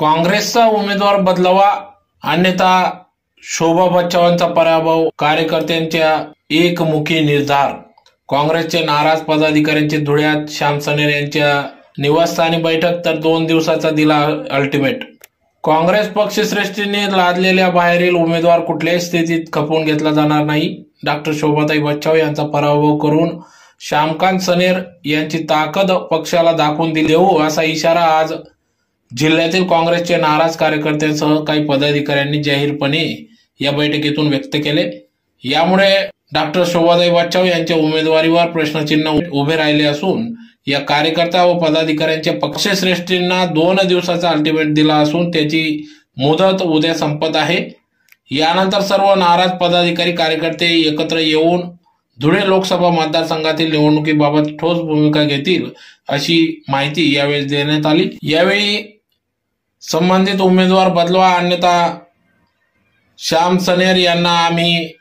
काँग्रेसचा उमेदवार बदलावा अन्यथा शोभा बच्चावांचा पराभव कार्यकर्त्यांच्या एकमुखी निर्धार. काँग्रेसचे नाराज पदाधिकाऱ्यांची धुळ्यात श्याम सनेर यांच्या निवासस्थानी बैठक तर दोन दिवसाचा दिला अल्टिमेट काँग्रेस पक्षश्रेष्ठीने लादलेल्या बाहेरील उमेदवार कुठल्याही स्थितीत खपवून घेतला जाणार नाही. डॉक्टर शोभाताई बच्चाव यांचा पराभव करून श्यामकांत सनेर यांची ताकद पक्षाला दाखवून दिली देऊ असा इशारा आज जिल्ह्यातील काँग्रेसचे नाराज कार्यकर्त्यांसह काही पदाधिकाऱ्यांनी जाहीरपणे या बैठकीतून व्यक्त केले. यामुळे डॉक्टर शोभादाई वाचाव यांच्या उमेदवारीवर प्रश्नचिन्ह उभे राहिले असून या कार्यकर्ता व पदाधिकाऱ्यांच्या पक्षश्रेष्ठींना दोन दिवसाचा अल्टिमेट दिला असून त्याची मुदत उद्या संपत आहे. यानंतर सर्व नाराज पदाधिकारी कार्यकर्ते एकत्र येऊन धुळे लोकसभा मतदारसंघातील निवडणुकीबाबत ठोस भूमिका घेतील अशी माहिती यावेळी देण्यात आली. यावेळी संबंधित उमेदवार बदलवा अन्यथा श्याम सनेर यांना आम्ही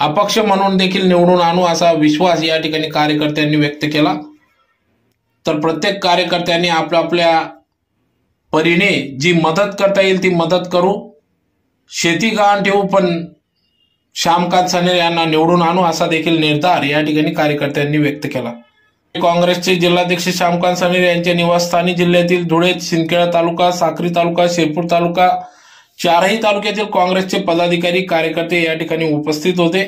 अपक्ष म्हणून देखील निवडून आणू असा विश्वास या ठिकाणी कार्यकर्त्यांनी व्यक्त केला. तर प्रत्येक कार्यकर्त्यांनी आपल्या आपल्या परीने जी मदत करता येईल ती मदत करू. शेती गहाण ठेवू पण श्यामकांत सनेर यांना निवडून आणू असा देखील निर्धार या ठिकाणी कार्यकर्त्यांनी व्यक्त केला. काँग्रेसचे जिल्हाध्यक्ष श्यामकांत समीर यांच्या निवासस्थानी जिल्ह्यातील धुळे सिंदखेडा तालुका साक्री तालुका शिरपूर तालुका चारही तालुक्यातील काँग्रेसचे पदाधिकारी कार्यकर्ते या ठिकाणी उपस्थित होते.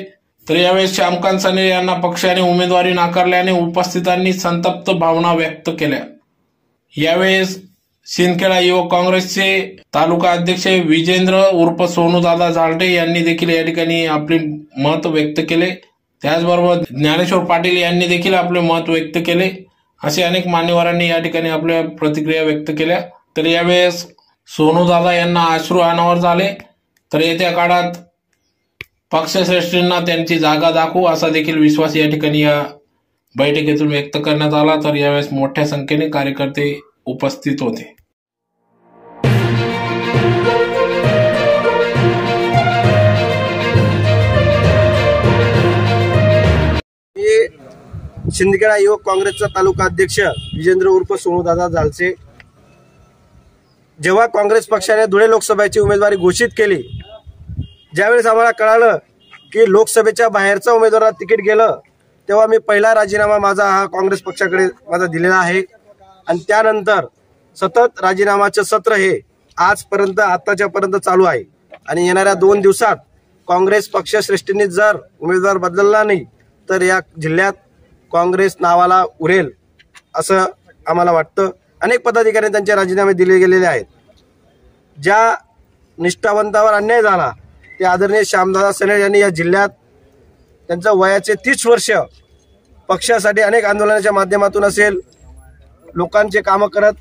तर यावेळेस श्यामकांत सनेर यांना पक्षाने उमेदवारी नाकारल्याने उपस्थितांनी संतप्त भावना व्यक्त केल्या. यावेळेस सिंदखेडा युवक काँग्रेसचे तालुका अध्यक्ष विजेंद्र उर्फ सोनूदादा झालटे यांनी देखील या ठिकाणी आपले मत व्यक्त केले. त्याचबरोबर ज्ञानेश्वर पाटील यांनी देखील आपले मत व्यक्त केले. असे अनेक मान्यवरांनी या ठिकाणी आपल्या प्रतिक्रिया व्यक्त केल्या. तर यावेळेस सोनू दादा यांना अश्रू अनावर झाले. तर येत्या काळात पक्षश्रेष्ठींना त्यांची जागा दाखवू असा देखील विश्वास या ठिकाणी या बैठकीतून व्यक्त करण्यात आला. तर यावेळेस मोठ्या संख्येने कार्यकर्ते उपस्थित होते. शिंदखेडा युवक काँग्रेसचा तालुका अध्यक्ष विजेंद्र उर्फ सोनूदादा जालसे. जेव्हा काँग्रेस पक्षाने धुळे लोकसभेची उमेदवारी घोषित केली ज्यावेळेस आम्हाला कळालं की लोकसभेच्या बाहेरचा उमेदवाराला तिकीट गेलं तेव्हा मी पहिला राजीनामा माझा हा काँग्रेस पक्षाकडे माझा दिलेला आहे. आणि त्यानंतर सतत राजीनामाचं सत्र हे आजपर्यंत आत्ताच्या पर्यंत चालू आहे. आणि येणाऱ्या दोन दिवसात काँग्रेस पक्षश्रेष्ठींनी जर उमेदवार बदलला नाही तर या जिल्ह्यात काँग्रेस नावाला उरेल असं आम्हाला वाटतं. अनेक पदाधिकाऱ्यांनी त्यांचे राजीनामे दिले गेलेले आहेत. ज्या निष्ठावंतावर अन्याय झाला ते आदरणीय श्यामदादा सनेर यांनी या जिल्ह्यात त्यांचं वयाचे तीस वर्ष पक्षासाठी अनेक आंदोलनाच्या माध्यमातून असेल लोकांचे कामं करत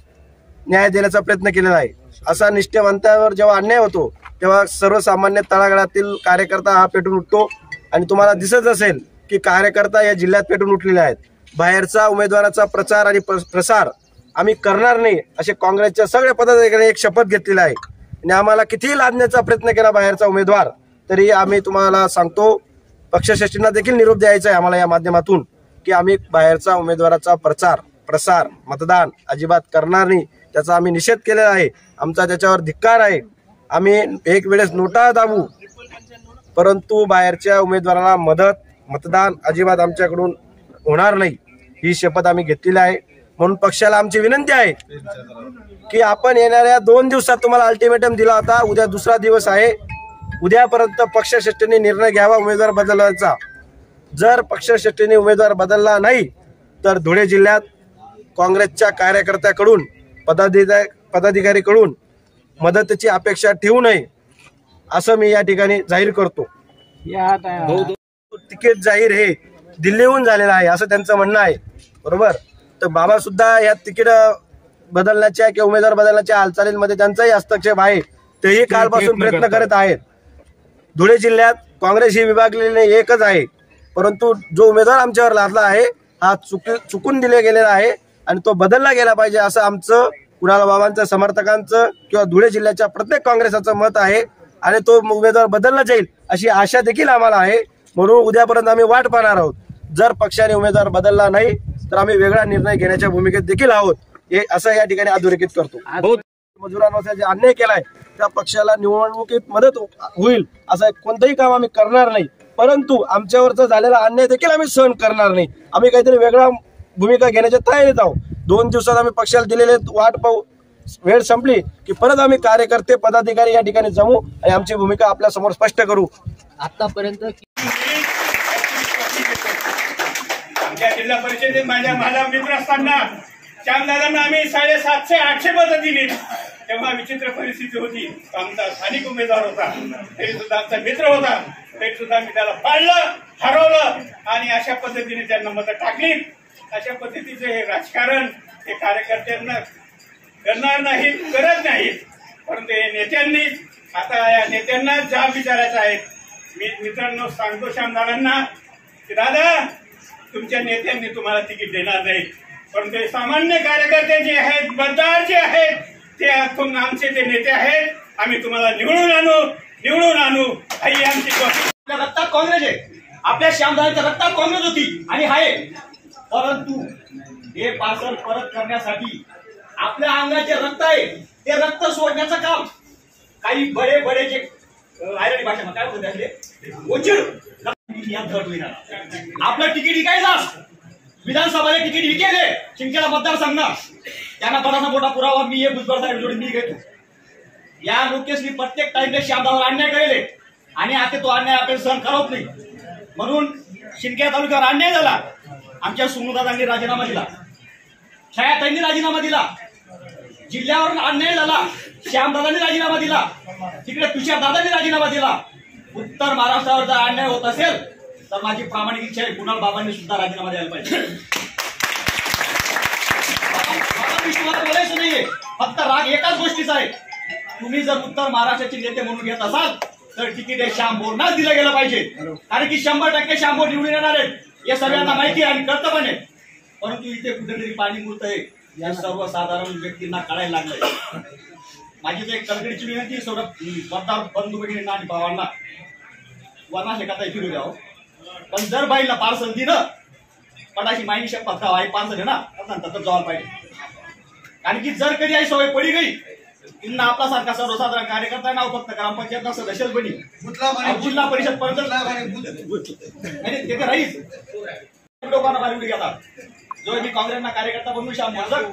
न्याय देण्याचा प्रयत्न केलेला आहे. असा निष्ठेवंतावर जेव्हा अन्याय होतो तेव्हा सर्वसामान्य तळागाळातील कार्यकर्ता हा पेटून उठतो आणि तुम्हाला दिसत असेल की कार्यकर्ता या जिल्ह्यात पेटून उठलेले आहेत. बाहेरचा उमेदवाराचा प्रचार आणि प्र- प्रसार आम्ही करणार नाही असे काँग्रेसच्या सगळ्या पदाधिकाऱ्यांनी एक शपथ घेतलेला आहे. आणि आम्हाला कितीही लादण्याचा प्रयत्न केला बाहेरचा उमेदवार तरी आम्ही तुम्हाला सांगतो पक्षश्रेष्ठींना देखील निरोप द्यायचा आहे आम्हाला या माध्यमातून की आम्ही बाहेरचा उमेदवाराचा प्रचार प्रसार मतदान अजिबात करणार नाही. त्याचा आम्ही निषेध केलेला आहे. आमचा त्याच्यावर धिक्कार आहे. आम्ही एक वेळेस नोटा दाबू परंतु बाहेरच्या उमेदवाराला मदत मतदान अजिबात आमच्याकडून होणार नाही. ही शपथ आम्ही घेतलेली आहे. म्हणून पक्षाला आमची विनंती आहे की आपण येणाऱ्या दोन दिवसात तुम्हाला अल्टिमेटम दिला होता. उद्या दुसरा दिवस आहे. उद्यापर्यंत पक्षश्रेष्ठींनी निर्णय घ्यावा उमेदवार बदलण्याचा जर पक्षश्रेष्ठींनी उमेदवार बदलला नाही तर धुळे जिल्ह्यात काँग्रेसच्या कार्यकर्त्याकडून पदाधिका पदाधिकारीकडून मदतीची अपेक्षा ठेवू नये असं मी या ठिकाणी जाहीर करतो. तिकीट जाहीर हे दिल्लीहून झालेलं आहे असं त्यांचं म्हणणं आहे. बरोबर? तर बाबा सुद्धा या तिकीट बदलण्याच्या किंवा उमेदवार बदलण्याच्या हालचालींमध्ये त्यांचाही हस्तक्षेप आहे तेही कालपासून प्रयत्न करत आहेत. धुळे जिल्ह्यात काँग्रेस ही विभागलेली एकच आहे. परंतु जो उमेदवार आमच्यावर लादला आहे हा चुक चुकून दिले गेलेला आहे आणि तो बदलला गेला पाहिजे असं आमचं कुणाल बाबांचं समर्थकांचं किंवा धुळे जिल्ह्याच्या प्रत्येक काँग्रेसाचं मत आहे आणि तो उमेदवार बदलला जाईल अशी आशा देखील आम्हाला आहे. म्हणून उद्यापर्यंत आम्ही वाट पाहणार आहोत. जर पक्षाने उमेदवार बदलला नाही तर आम्ही वेगळा निर्णय घेण्याच्या भूमिकेत देखील आहोत. हे असं या ठिकाणी अधोरेखित करतो. मजुरांवर जे अन्याय केलाय त्या पक्षाला निवडणुकीत मदत होईल असं कोणतंही काम आम्ही करणार नाही. परंतु आमच्यावरचा झालेला अन्याय देखील आम्ही सहन करणार नाही. आम्ही काहीतरी वेगळा भूमिका घेण्याच्या तयारीत आहोत. दोन दिवसात आम्ही पक्षाला दिलेले वाट पाहू. वेळ संपली की परत आम्ही कार्यकर्ते पदाधिकारी या ठिकाणी जमू आणि आमची भूमिका आपल्यासमोर स्पष्ट करू. आतापर्यंत आमच्या जिल्हा परिषदेत माझ्या माझ्या मित्र असताना श्यामदादांना आम्ही साडेसातशे आठशे मतं दिली. तेव्हा विचित्र परिस्थिती होती. आमचा स्थानिक उमेदवार होता. तरी सुद्धा आमचा मित्र होता. तरी सुद्धा मी त्याला पाळलं हरवलं आणि अशा पद्धतीने त्यांना मतं टाकली. अशा पद्धतीचे हे राजकारण हे कार्यकर्त्यांना करणार नाहीत करत नाहीत. परंतु हे नेत्यांनी आता या नेत्यांना जाब विचारायचा आहे. मी मित्रांनो सांगतो श्यामदादांना की दादा तुमच्या नेत्यांनी तुम्हाला तिकीट देणार नाही. परंतु ते सामान्य कार्यकर्ते जे आहेत मतदार जे आहेत ते तुम- आमचे ते नेते आहेत आम्ही तुम्हाला निवडून आणू निवडून आणू. ही आमची कोशिश. रक्तात काँग्रेस आहे. आपल्या श्यामदाच्या रक्तात काँग्रेस होती आणि आहे परंतु हे पार्सल परत करण्यासाठी आपल्या अंगाचे रक्त आहे. ते रक्त सोडण्याचं काम. काही बडे बडे जे आयरणी भाषा काय बोलते असले वचीर आपलं तिकीट विकायचं विधानसभाचे तिकीट विकेले. चिंकेला मतदारसंघ त्यांना पदाचा मोठा पुरावा मी हे भुजबळ साहेब जोडी मी घेतो. या लोकेशनी प्रत्येक टाइमला श्यामदावर अन्याय केलेले. आणि आता तो अन्याय आपण सहन करत नाही. म्हणून शिंदे तालुक्यावर अन्याय झाला. आमच्या सुमुदादांनी राजीनामा दिला. छायाताईंनी राजीनामा दिला. जिल्ह्यावरून अन्याय झाला. श्यामदादांनी राजीनामा दिला. तिकडे तुषार दादांनी राजीनामा दिला. उत्तर महाराष्ट्रावर जर अन्याय होत असेल तर माझी प्रामाणिक इच्छा आहे कुणाल बाबांनी सुद्धा राजीनामा द्यायला पाहिजे. नाहीये. फक्त राग एकाच गोष्टीचा आहे. तुम्ही जर उत्तर महाराष्ट्राचे नेते म्हणून घेत असाल तर तिकीट हे श्याम दिलं गेलं पाहिजे. कारण की शंभर टक्के श्याम बोर निवडून येणार आहेत. हे सगळ्यांना माहिती आहे आणि कळतं पण आहे. परंतु इथे कुठेतरी पाणी मुरत आहे. या सर्वसाधारण व्यक्तींना कळायला लागलंय. माझी एक कलकडीची विनंती सर्व मतदार बंधू भगिनींना आणि भावांना. वरना शेकाता फिरू द्यावं. पण जर बाईला पार्सल दिलं पण अशी माहिती शपथ का आई पार्सल आहे ना तर जायला पाहिजे. कारण की जर कधी आई सवय पडी गई त्यांना आपला सारखा सर्वसाधारण कार्यकर्ता नाव फक्त ग्रामपंचायत सदस्य बनी. आणि जिल्हा परिषद पर्यंत लोकांना बालिवडी घेतात. जो मी काँग्रेसना कार्यकर्ता बनवून श्याम मोजक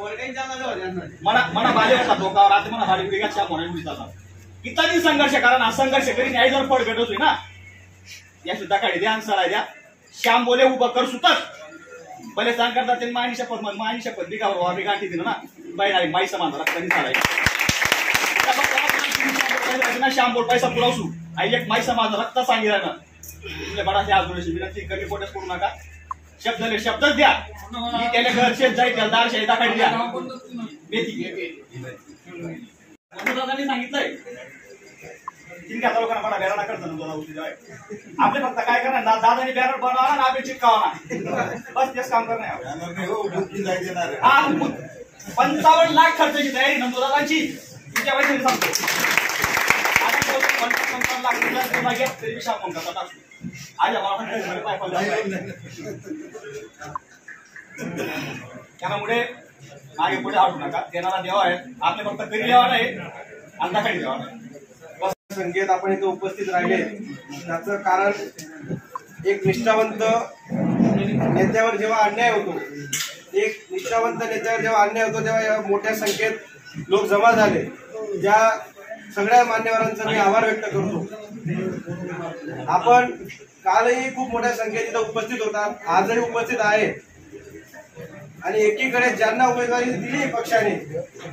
मना मना होता लोकांवर आता मला बालिवडी घ्या श्याम म्हणून इत्यादी संघर्ष कारण हा संघर्ष करी न्याय जर फळ भेटतोय ना या सुद्धा काढी द्या आणि सराय द्या. श्याम बोले उभं कर सुतक. भले सांग करतात त्यांनी मायनी शपथ म्हण मायनी शपथ बिगावर आम्ही गाठी दिलं ना. बाई नाही बाई समान रक्तानी चालाय. श्याम बोल पैसा पुरवसू. आई एक माई समाज रक्त सांगितलं ना तुमच्या बडाचे आज थोडीशी विनंती कमी पोटच करू नका. शब्द ले शब्दच द्या. मी त्याला घर शेत जाईल त्याला दार शेता खाली द्या. दादांनी सांगितलंय. तिनक्या लोकांना मला बॅनर करतो ना दोन औषधी आहे. आपले फक्त काय करणार? दा- दादानी बॅनर बनवा ना आपले चिटकावा. ना बस तेच काम करणार हा मग पंचावन्न लाख खर्चाची तयारी नंदुराजांची तुमच्या पैसे सांगतो. पंचावन्न लाख तरी मी सांगून त्यामुळे मागे पुढे हटू नका देणारा देवा आहे आपले फक्त कधी देवा नाही अंधाकडे देवा नाही संकेत आपण इथे उपस्थित राहिले त्याचं कारण एक निष्ठावंत नेत्यावर जेव्हा अन्याय होतो एक निष्ठावंत नेत्यावर जेव्हा अन्याय होतो तेव्हा या मोठ्या संख्येत लोक जमा झाले ज्या सगळ्या मान्यवरांचा मी आभार व्यक्त करतो आपण कालही खूप मोठ्या संख्येत तिथं उपस्थित होतात आजही उपस्थित आहे. आणि एकीकडे ज्यांना उमेदवारी दिली पक्षाने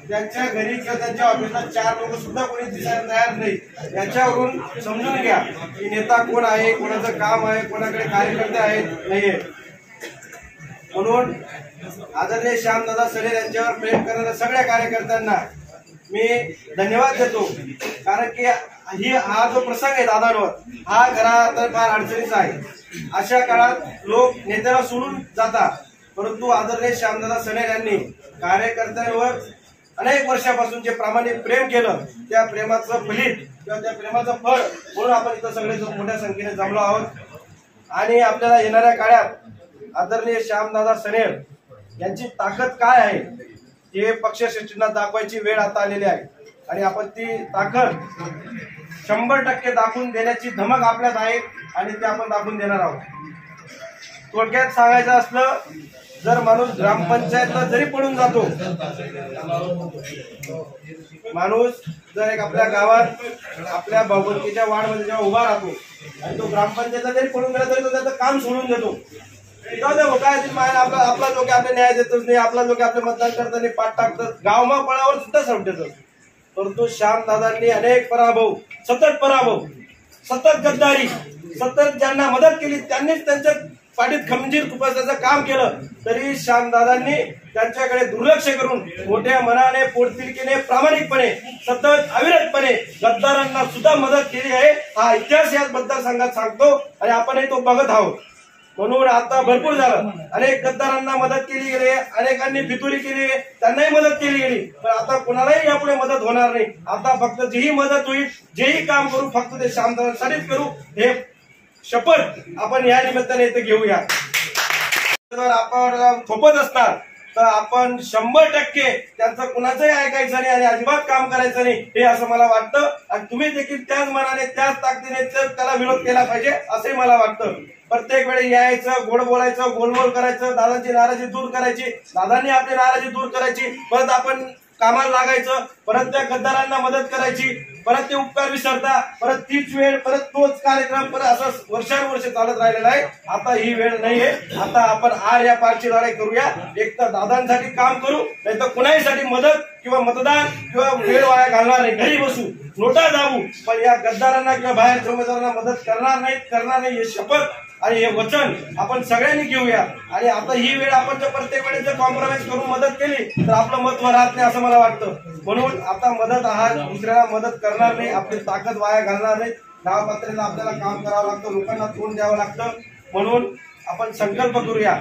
त्यांच्या घरी किंवा त्यांच्या ऑफिसला चार लोक सुद्धा कोणी दिसायला तयार नाही. याच्यावरून समजून घ्या की नेता कोण आहे कोणाचं काम आहे कोणाकडे कार्यकर्ते आहेत नाहीये. म्हणून आदरणीय श्यामदादा सडे यांच्यावर प्रेम करणाऱ्या सगळ्या कार्यकर्त्यांना मी धन्यवाद देतो. कारण की ही हा जो प्रसंग आहे दादांवर हा घरात फार अडचणीचा आहे. अशा काळात लोक नेत्याला सोडून जातात. परंतु आदरणीय श्यामदादा सनेर यांनी कार्यकर्त्यांवर अनेक वर्षापासून जे प्रामाणिक प्रेम केलं त्या प्रेमाचं फलित किंवा त्या प्रेमाचं फळ म्हणून आपण इथं सगळे मोठ्या संख्येने जमलो आहोत. आणि आपल्याला येणाऱ्या काळात आदरणीय श्यामदादा सनेल यांची ताकद काय आहे? हे पक्षश्रेष्ठींना दाखवायची वेळ आता आलेली आहे आणि आपण ती ताकद शंभर टक्के दाखवून देण्याची धमक आपल्यात आहे आणि ते आपण दाखवून देणार आहोत. थोडक्यात सांगायचं असलं जर माणूस ग्रामपंचायतला जरी पडून जातो माणूस जर एक आपल्या गावात आपल्या भौगोलिकीच्या वाडमध्ये जेव्हा उभा राहतो आणि तो ग्रामपंचायतला जरी पडून गेला तरी तो त्याचं काम सोडून देतो. आपला आपला जो आपले न्याय देतच नाही आपला लोक आपले मतदान करताना पाठ टाकतात गावमा पळावर सुद्धा संपतात परंतु श्याम दादांनी अनेक पराभव सतत पराभव सतत गद्दारी सतत ज्यांना मदत केली त्यांनीच त्यांच्या पाठीत खंजीर खुपसण्याचं काम केलं. तरी श्यामदादांनी त्यांच्याकडे दुर्लक्ष करून मोठ्या मनाने पोटतिरकीने प्रामाणिकपणे सतत अविरतपणे गद्दारांना सुद्धा मदत केली आहे. हा इतिहास या मतदारसंघात सांगतो आणि आपणही तो बघत आहोत. म्हणून आता भरपूर झालं. अनेक गद्दारांना मदत केली गेली अनेकांनी फितुरी केली त्यांनाही मदत केली गेली. पण आता कुणालाही यापुढे मदत होणार नाही. आता फक्त जीही मदत होईल जेही काम करू फक्त ते शांततासाठीच करू हे शपथ आपण या निमित्ताने इथे घेऊया. जर आपण थोपत असणार तर आपण शंभर टक्के त्यांचं कुणाचंही ऐकायचं नाही आणि अजिबात काम करायचं नाही हे असं मला वाटतं. आणि तुम्ही देखील त्याच मनाने त्याच ताकदीने तर त्याला विरोध केला पाहिजे असंही मला वाटतं. प्रत्येक वेळी यायचं गोड बोलायचं गोलमोल करायचं दादांची नाराजी दूर करायची दादांनी आपली नाराजी दूर करायची परत आपण कामाला लागायचं परत त्या गद्दारांना मदत करायची परत ते उपकार विसरता परत तीच वेळ परत तोच कार्यक्रम परत असं वर्षानुवर्ष चालत राहिलेला आहे. आता ही वेळ नाहीये. आता आपण आर या पारची लढाई करूया. एक तर दादांसाठी काम करू नाही तर कुणाहीसाठी मदत किंवा मतदान किंवा वेळ वाया घालणार नाही. घरी बसू नोटा जाऊ. पण या गद्दारांना किंवा बाहेर उमेदवारांना मदत करणार नाही करणार नाही हे शपथ आणि हे वचन आपण सगळ्यांनी घेऊया. आणि आता ही वेळ आपण जर प्रत्येक वेळेस जर कॉम्प्रोमाइज करून मदत केली तर आपलं महत्त्व राहत नाही असं मला वाटतं. म्हणून आता मदत आहात दुसऱ्याला मदत करणार नाही आपली ताकद वाया घालणार नाही. गाव आपल्याला काम करावं लागतं लोकांना तोंड द्यावं लागतं. म्हणून आपण संकल्प करूया.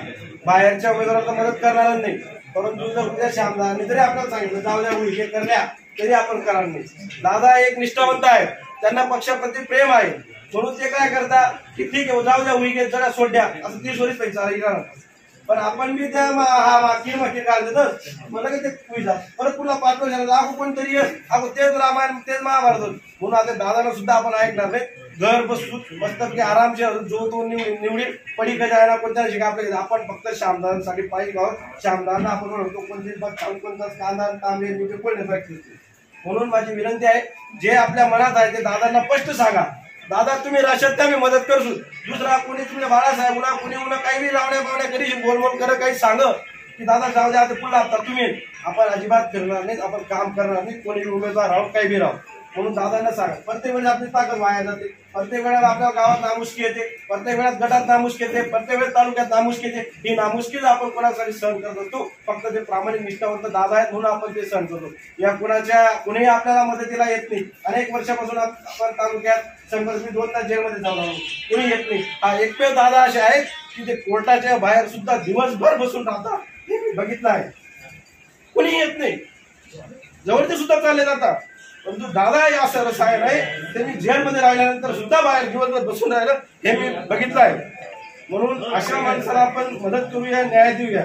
बाहेरच्या उमेदवाराला मदत करणार नाही. परंतु जर उद्या श्यामदारांनी जरी आपल्याला सांगितलं जाऊ द्या हे करल्या तरी आपण करणार नाही. दादा एक निष्ठावंत आहे त्यांना पक्षाप्रती प्रेम आहे. म्हणून ते काय करता की ठीक आहे जाऊ द्या उई जरा सोड द्या असं तीस वरीच पैसा पण आपण बी त्या मा- हा माकी काय मला की ते कुईजा परत पुन्हा पाच वर्ष अगो कोणतरी ये, अगो तेच रामायण तेच महाभारत म्हणून आता दादाला सुद्धा आपण ऐकणार नाही घर बसू मस्त की आरामशीर जो तो निव- निवडी पडी का जायला कोणत्या शिकापले आपण फक्त श्यामदारांसाठी पाहिजे आहोत श्यामदारांना आपण म्हणतो कोणते बघ कोणता कांदा तांबे निवडे कोण म्हणून माझी विनंती आहे जे आपल्या मनात आहे ते दादांना स्पष्ट सांगा दादा तुम्ही राशात मी मदत करसू दुसरा कोणी तुमच्या बाळासाहेबला कोणी कुणी उन्हा काही बी लावण्या पावण्या कधी बोलबोल कर काही सांग. की दादा जाऊ द्या आता पुन्हा आता तुम्ही. आपण अजिबात फिरणार नाही आपण काम करणार नाही कोणी उमेदवार राहू काही बी राहू. म्हणून दादांना सांगा. प्रत्येक वेळेस आपली ताकद वाया जाते. प्रत्येक वेळेला आपल्या गावात नामुष्की येते. प्रत्येक वेळात गटात नामुष्की येते. प्रत्येक वेळेस तालुक्यात नामुष्की येते. ही नामुष्कीच आपण कोणासाठी सहन करत असतो? फक्त ते प्रामाणिक निष्ठावंत दादा आहेत म्हणून आपण ते सहन करतो. या कुणाच्या कुणीही आपल्याला मदतीला येत नाही. अनेक वर्षापासून आपण तालुक्यात संघर्ष मी दोन तास जेलमध्ये जाऊन आलो. कुणी येत नाही. हा एकमेव दादा असे आहेत की ते कोर्टाच्या बाहेर सुद्धा दिवसभर बसून राहतात. हे मी बघितलं आहे. कुणी येत नाही. जवळचे सुद्धा चालले जातात. परंतु दादा या असं साहेब आहे ते मी जेलमध्ये राहिल्यानंतर सुद्धा बाहेर जीवनभर बसून राहिलं हे मी बघितलं आहे. म्हणून अशा माणसाला आपण मदत करूया न्याय देऊया.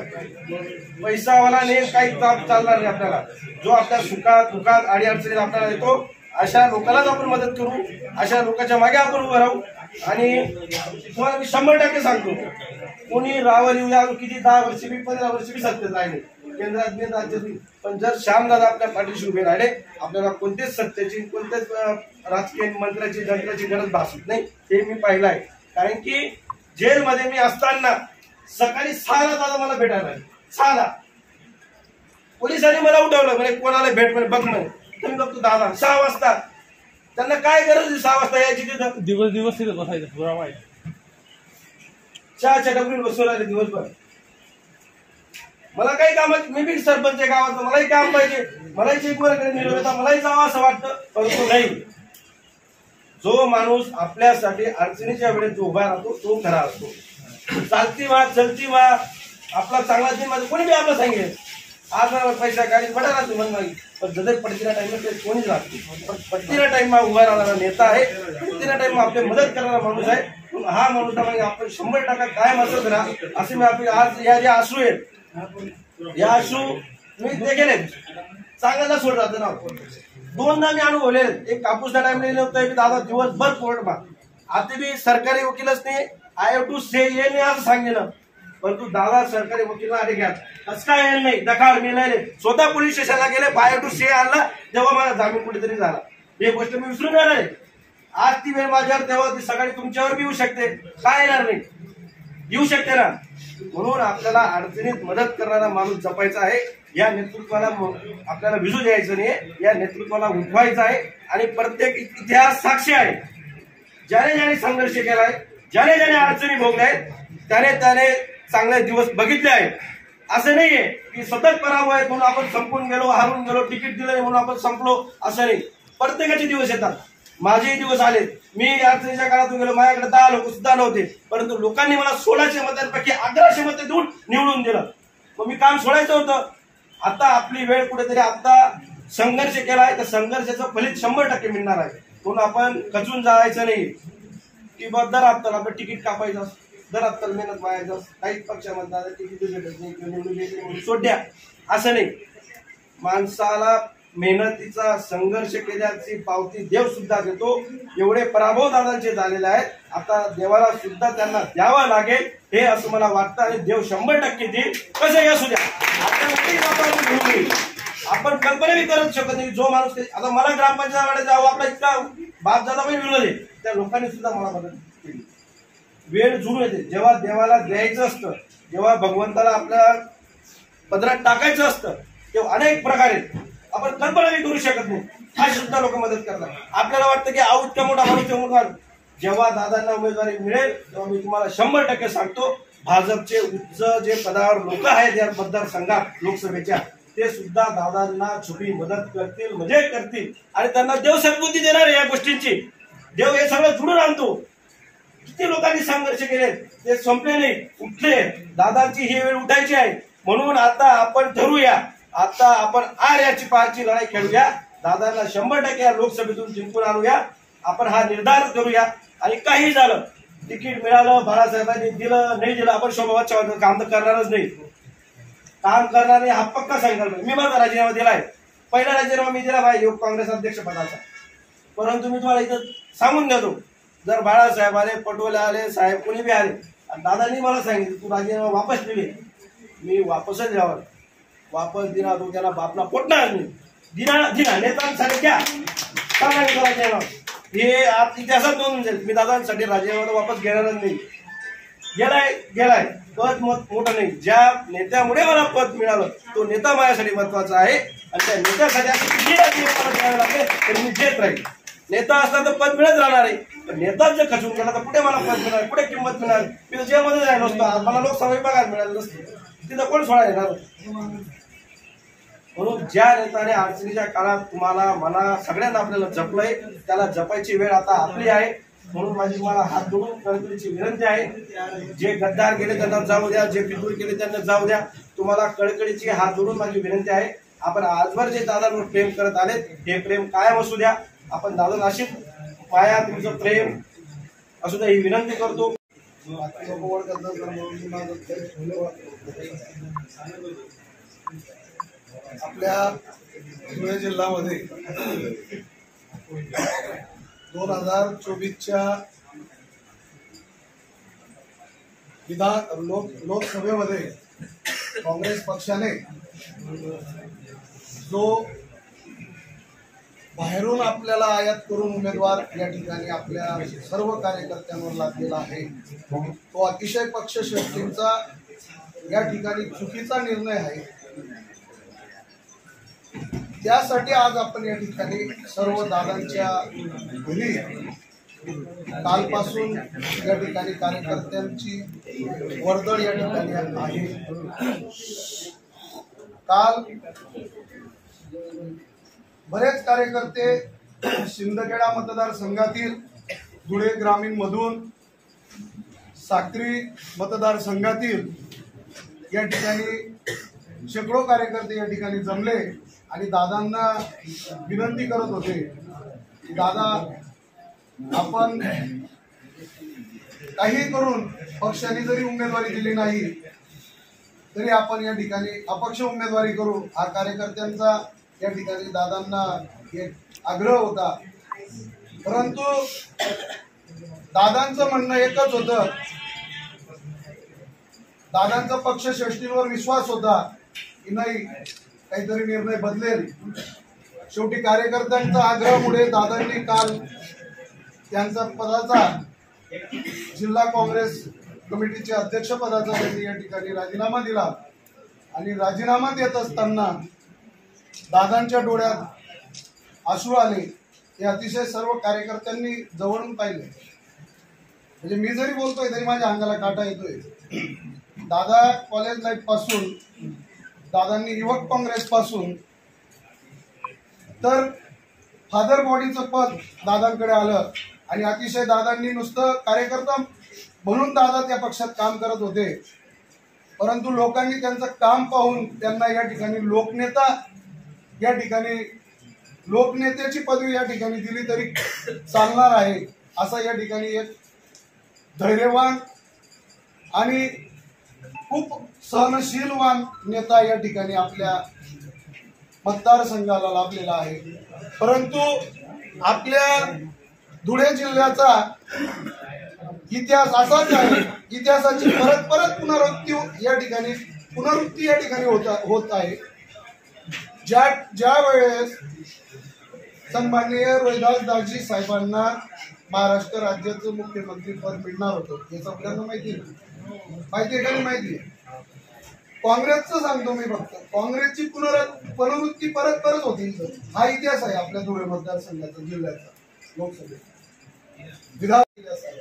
पैसावाला नेम काही ताप चालणार नाही आपल्याला. जो आपल्या सुखात दुखात आडी अडचणीत आपल्याला येतो अशा लोकांनाच आपण मदत करू अशा लोकांच्या मागे आपण उभं राहू. आणि तुम्हाला मी शंभर टक्के सांगतो कोणी रावर येऊया किती दहा वर्ष बी पंधरा वर्ष बी सत्तेत राहिले. केंद्रात बी राज्यात बी पण जर श्यामदादा आपल्या पाठीशी उभे राहिले आपल्याला कोणतेच सत्तेची कोणत्याच राजकीय मंत्र्याची जंत्राची गरज भासत नाही. हे मी पाहिलं आहे. कारण की जेलमध्ये मी असताना सकाळी सहाला दादा मला भेटायला. सहाला. पोलिसांनी मला उठवलं. म्हणजे कोणाला भेट म्हणे बघ म्हणे. तुम्ही बघतो दादा. सहा वाजता. त्यांना काय गरज आहे सहा वाजता यायची तिथं? दिवस दिवस तिथे बसायचं चहाच्या डबरीत बसून राहिले दिवसभर. मला काही काम मी बी सरपंच आहे गावाचं मलाही काम पाहिजे. मलाही चेकवर निरोप मलाही जावं असं वाटतं परंतु नाही. जो माणूस आपल्यासाठी अडचणीच्या वेळेस जो उभा राहतो तो खरा असतो. चालती वा चलती वा आपला चांगला दिन कोणी बी आपलं सांगेल. आज पैसा गाडी बडा राहतो नाही पण जसे पडतीला टाइम ते कोणीच लागते पण पडतीला टाइम उभा राहणारा नेता आहे. पडतीला टाइम आपली मदत करणारा माणूस आहे. हा माणूस म्हणजे आपण शंभर टक्का कायम असत राहा. असे मी आपली आज या जे आशू आहेत. या शू मी ते गेले सांगायला सोड राहतो ना. दोनदा मी अनुभवले एक कापूसचा टाइम लिहिलं होतं मी दादा दिवसभर कोर्ट मा आता मी सरकारी वकीलच नाही आय हॅव टू से ये नाही असं सांगितलं. परंतु दादा सरकारी वकील अरे घ्या. असं काय येईल नाही. दखाल नाही स्वतः पोलीस स्टेशनला गेले बाय टू से आणला तेव्हा मला जामीन कुठेतरी झाला. ही गोष्ट मी विसरून जाणार आहे आज ती वेळ माझ्यावर तेव्हा ती सकाळी तुमच्यावर बी येऊ शकते. काय येणार नाही. येऊ शकते ना? म्हणून आपल्याला अडचणीत मदत करणारा माणूस जपायचा आहे. या नेतृत्वाला आपल्याला विजू द्यायचं नाही या नेतृत्वाला उठवायचं आहे. आणि प्रत्येक इतिहास साक्षी आहे. ज्याने ज्याने संघर्ष केलाय ज्याने ज्याने अडचणी भोगल्या आहेत त्याने त्याने चांगले दिवस बघितले आहेत. असं नाहीये की सतत पराभव आहेत म्हणून आपण संपून गेलो हारून गेलो तिकीट दिलं नाही म्हणून आपण संपलो असं नाही. प्रत्येकाचे दिवस येतात. माझेही दिवस आले मी अडचणीच्या काळातून गेलो. माझ्याकडे दहा लोक सुद्धा नव्हते. परंतु लोकांनी मला सोळाशे मतांपैकी अकराशे मते देऊन निवडून दिलं. मग मी काम सोडायचं होतं. आता आपली वेळ कुठेतरी आता संघर्ष केला आहे. तर संघर्षाचं फलित शंभर टक्के मिळणार आहे. म्हणून आपण खचून जायचं नाही. की बा दर हप्त्याला आपण तिकीट कापायचं दर हप्त्याला मेहनत मारायचं काही पक्षामध्ये तिकीट भेटत नाही किंवा निवडून सोड्या असं नाही. माणसाला मेहनतीचा संघर्ष केल्याची पावती देव सुद्धा देतो. एवढे पराभव दादांचे झालेले आहेत. आता देवाला सुद्धा त्यांना द्यावा लागेल हे असं मला वाटतं आणि देव शंभर टक्के देईल. कसं असू द्या. आपण कल्पना बी करत शकत नाही. जो माणूस ते- आता मला ग्रामपंचायतीकडे जावं आपला इतका बाप दादा पण विरोध आहे. त्या लोकांनी सुद्धा मला मदत केली. वेळ जुळून येते. जेव्हा देवाला द्यायचं असतं जेव्हा भगवंताला आपल्या पदरात टाकायचं असतं तेव्हा अनेक प्रकारे आपण कल्पनाही करू शकत नाही. हा सुद्धा लोक मदत करतात. आपल्याला वाटतं की आऊ इतका मोठा माणूस जेव्हा दादांना उमेदवारी मिळेल तेव्हा मी तुम्हाला शंभर टक्के सांगतो भाजपचे उच्च जे पदावर लोक आहेत या मतदारसंघात लोकसभेच्या ते सुद्धा दादांना छुपी मदत करतील म्हणजे करतील. आणि त्यांना देव सद्बुद्धी देणार आहे या गोष्टींची. देव हे सगळं जुडून आणतो. किती लोकांनी संघर्ष केले ते संपले नाही. उठले दादांची ही वेळ उठायची आहे. म्हणून आता आपण ठरवूया. आता आपण आर्याची पारची लढाई खेळूया. दादांना शंभर टक्के या लोकसभेतून जिंकून आणूया. आपण हा निर्धार करूया आणि काही झालं तिकीट मिळालं बाळासाहेबांनी दिलं नाही दिलं आपण शोभा चव्हाण काम तर करणारच नाही. काम करणारे हा पक्का सांगितलं. मी माझा राजीनामा दिलाय. पहिला राजीनामा मी दिला पाहिजे काँग्रेस अध्यक्ष पदाचा. परंतु मी तुम्हाला इथं सांगून देतो जर बाळासाहेब आले पटोले आले साहेब कोणी बी आले आणि दादांनी मला सांगितलं तू राजीनामा वापस दिले मी वापसच द्यावा वापस दिना तो त्याला बापला पोटणार नाही. दिना दिना नेतांसाठी द्या का नाही दिला हे आप इतिहासात नोंदून जाईल मी दादांसाठी राजीनामा तर वापस घेणारच नाही. गेलाय गेलाय. पद मत मोठं नाही. ज्या नेत्यामुळे मला पद मिळालं तो नेता माझ्यासाठी महत्त्वाचा आहे. आणि त्या नेत्यासाठी असं लागले मी देत राहील. नेता असला तर पद मिळत राहणार आहे. पण नेताच जर खचून गेला तर कुठे मला पद मिळणार? कुठे किंमत मिळणार? मी तर जेलमध्ये जायला नसतो. मला लोकसभा विभागात मिळालं नसतं. तिथं कोण सोडा येणार? म्हणून ज्या नेताने अडचणीच्या काळात तुम्हाला मला सगळ्यांना आपल्याला जपलंय त्याला जपायची वेळ आता आपली आहे. म्हणून माझी मला हात जोडून कळकळीची विनंती आहे. जे गद्दार गेले त्यांना जाऊ द्या जे पितूर गेले त्यांना जाऊ द्या. तुम्हाला कळकळीची हात जोडून माझी विनंती आहे. आपण आजवर जे दादांवर प्रेम करत आले हे प्रेम कायम असू द्या. आपण दादा अशी पाया तुमचं प्रेम असू द्या ही विनंती करतो. आपल्या धुळे जिल्ह्यामध्ये दोन हजार चोवीसच्या विधान लोक लोकसभेमध्ये काँग्रेस पक्षाने जो बाहेरून आपल्याला आयात करून उमेदवार या ठिकाणी आपल्या सर्व कार्यकर्त्यांवर लादलेला आहे तो अतिशय पक्षश्रेष्ठींचा या ठिकाणी चुकीचा निर्णय आहे. त्यासाठी आज आपण या ठिकाणी सर्व दादांच्या घरी कालपासून या ठिकाणी कार्यकर्त्यांची वर्दळ या ठिकाणी आहे. काल बरेच कार्यकर्ते शिंदखेडा मतदारसंघातील धुळे ग्रामीण मधून साक्री मतदारसंघातील या ठिकाणी शेकडो कार्यकर्ते या ठिकाणी जमले. आणि दादांना विनंती करत होते की दादा आपण काही करून पक्षाने जरी उमेदवारी दिली नाही तरी आपण या ठिकाणी अपक्ष उमेदवारी करू. हा कार्यकर्त्यांचा या ठिकाणी दादांना एक आग्रह होता. परंतु दादांचं म्हणणं एकच होतं. दादांचा पक्ष श्रेष्ठींवर विश्वास होता की नाही काहीतरी निर्णय बदलेल. शेवटी कार्यकर्त्यांच्या आग्रहामुळे दादांनी काल त्यांचा पदाचा जिल्हा काँग्रेस कमिटीच्या अध्यक्षपदाचा त्यांनी या ठिकाणी राजीनामा दिला. आणि राजीनामा देत असताना दादांच्या डोळ्यात अश्रू आले. हे अतिशय सर्व कार्यकर्त्यांनी जवळून पाहिले. म्हणजे मी जरी बोलतोय तरी माझ्या अंगाला काटा येतोय. दादा कॉलेज लाईफपासून दादांनी युवक काँग्रेस पासून तर फादर बॉडीचं पद दादांकडे आलं आणि अतिशय दादांनी नुसतं कार्यकर्ता म्हणून दादा त्या पक्षात काम करत होते. परंतु लोकांनी त्यांचं काम पाहून त्यांना या ठिकाणी लोकनेता या ठिकाणी लोकनेत्याची पदवी या ठिकाणी दिली तरी चालणार आहे असा या ठिकाणी एक धैर्यवान आणि खूप सहनशीलवान नेता या ठिकाणी आपल्या मतदारसंघाला लाभलेला आहे. परंतु आपल्या धुळे जिल्ह्याचा इतिहास असाच आहे. इतिहासाची परत परत पुनरावृत्ती या ठिकाणी पुनरावृत्ती या ठिकाणी होत होत आहे. ज्या ज्या वेळेस सन्माननीय रोहिदास दाजी साहेबांना महाराष्ट्र राज्याचं मुख्यमंत्री पद मिळणार होतं हे सगळ्यांना माहिती आहे. माहिती आहे का नाही माहिती? आहे काँग्रेसचं सांगतो मी फक्त. काँग्रेसची पुनर पुनरावृत्ती परत परत होती हा इतिहास आहे आपल्या धुळे मतदारसंघाचा जिल्ह्याचा लोकसभेचा. विधान इतिहास आहे.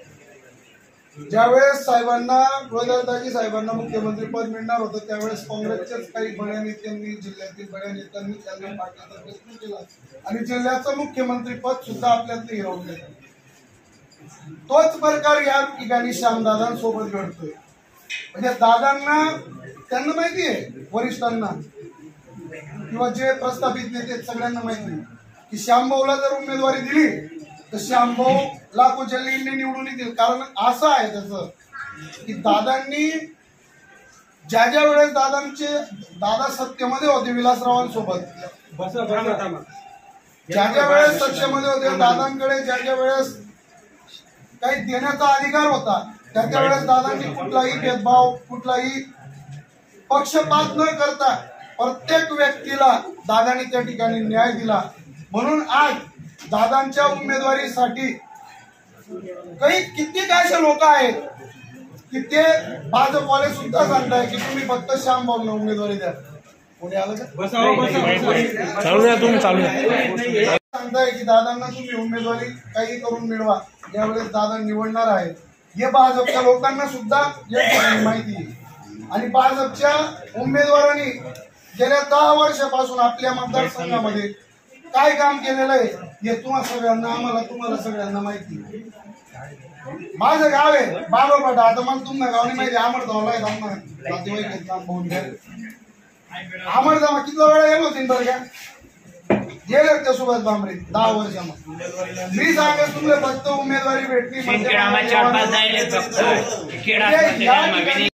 ज्यावेळेस साहेबांना रोहिदासदाजी साहेबांना मुख्यमंत्री पद मिळणार होतं त्यावेळेस काँग्रेसच्याच काही बड्या नेत्यांनी जिल्ह्यातील बड्या नेत्यांनी त्यांना पाठवण्याचा प्रयत्न केला. आणि जिल्ह्याचं मुख्यमंत्री पद सुद्धा आपल्यात हिरवून घेतलं. तोच प्रकार या ठिकाणी श्यामदादांसोबत घडतोय. म्हणजे दादांना त्यांना माहिती आहे वरिष्ठांना. किंवा जे प्रस्थापित नेते सगळ्यांना माहिती आहे. की श्यामभाऊला जर उमेदवारी दिली तर श्यामभाऊ लाखोच्या लीडने निवडून येतील. कारण असं आहे त्याचं की दादांनी ज्या ज्या वेळेस दादांचे दादा सत्तेमध्ये होते विलासरावांसोबत ज्या ज्या वेळेस सत्तेमध्ये होते दादांकडे ज्या ज्या वेळेस काही देण्याचा अधिकार होता. त्या त्या वेळेस दादांनी कुठलाही भेदभाव कुठलाही पक्षपात न करता प्रत्येक व्यक्तीला दादांनी त्या ठिकाणी न्याय दिला. म्हणून आज दादांच्या उमेदवारीसाठी काही कित्येक असे लोक आहेत की ते भाजपवाले सुद्धा सांगताय की तुम्ही फक्त श्याम भाऊंना उमेदवारी द्या. कोणी आलं का? चालू द्या तुम्ही चालू सांगताय की दादांना तुम्ही उमेदवारी काही करून मिळवा ज्यावेळेस दादा निवडणार आहेत. हे भाजपच्या लोकांना सुद्धा माहिती आहे. आणि भाजपच्या उमेदवारांनी गेल्या दहा वर्षापासून आपल्या मतदारसंघामध्ये काय काम केलेलं आहे हे तुम्हा सगळ्यांना आम्हाला तुम्हाला सगळ्यांना माहिती माझं गाव आहे बाबा आता मला तुम्हाला गाव नाही माहिती. अमरधावला आहे आम्हाला नातेवाईक अमरधावा किती वेळा गेलो तीन बरं का? गेले त्या सुभाष भामरे दहा वर्षामध्ये मी सांगत तुमले फक्त उमेदवारी भेटली म्हणजे चार पाच जायले फक्त